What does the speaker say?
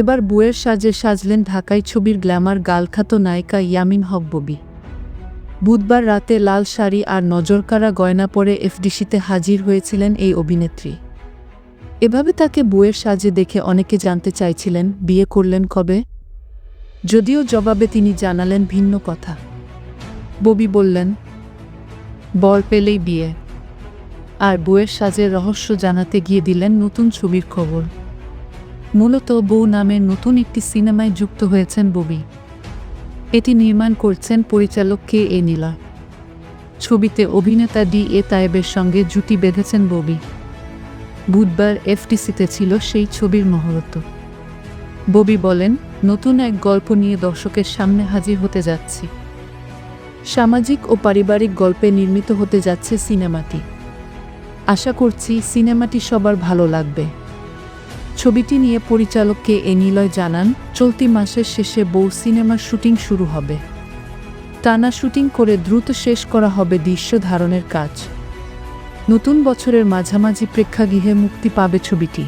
এবার বুয়ের সাজে সাজলেন ঢাকাই ছবির গ্ল্যামার গালখাত নায়িকা ইয়ামিন হক ববি। বুধবার রাতে লাল শাড়ি আর নজরকাড়া গয়না পরে এফডিসিতে হাজির হয়েছিলেন এই অভিনেত্রী। এভাবে তাকে বুয়ের সাজে দেখে অনেকে জানতে চাইছিলেন, বিয়ে করলেন কবে? যদিও জবাবে তিনি জানালেন ভিন্ন কথা। ববি বললেন, বর পেলেই বিয়ে। আর বউয়ের সাজের রহস্য জানাতে গিয়ে দিলেন নতুন ছবির খবর। মূলত বউ নামের নতুন একটি সিনেমায় যুক্ত হয়েছেন ববি। এটি নির্মাণ করছেন পরিচালক কে এ নীলা। ছবিতে অভিনেতা ডি এ তায়েবের সঙ্গে জুটি বেঁধেছেন ববি। বুধবার এফটিসিতে ছিল সেই ছবির মহরত। ববি বলেন, নতুন এক গল্প নিয়ে দর্শকের সামনে হাজির হতে যাচ্ছি। সামাজিক ও পারিবারিক গল্পে নির্মিত হতে যাচ্ছে সিনেমাটি। আশা করছি সিনেমাটি সবার ভালো লাগবে। ছবিটি নিয়ে পরিচালককে এ নিলয় জানান, চলতি মাসের শেষে বউ সিনেমার শুটিং শুরু হবে। টানা শুটিং করে দ্রুত শেষ করা হবে দৃশ্য ধারণের কাজ। নতুন বছরের মাঝামাঝি প্রেক্ষাগৃহে মুক্তি পাবে ছবিটি।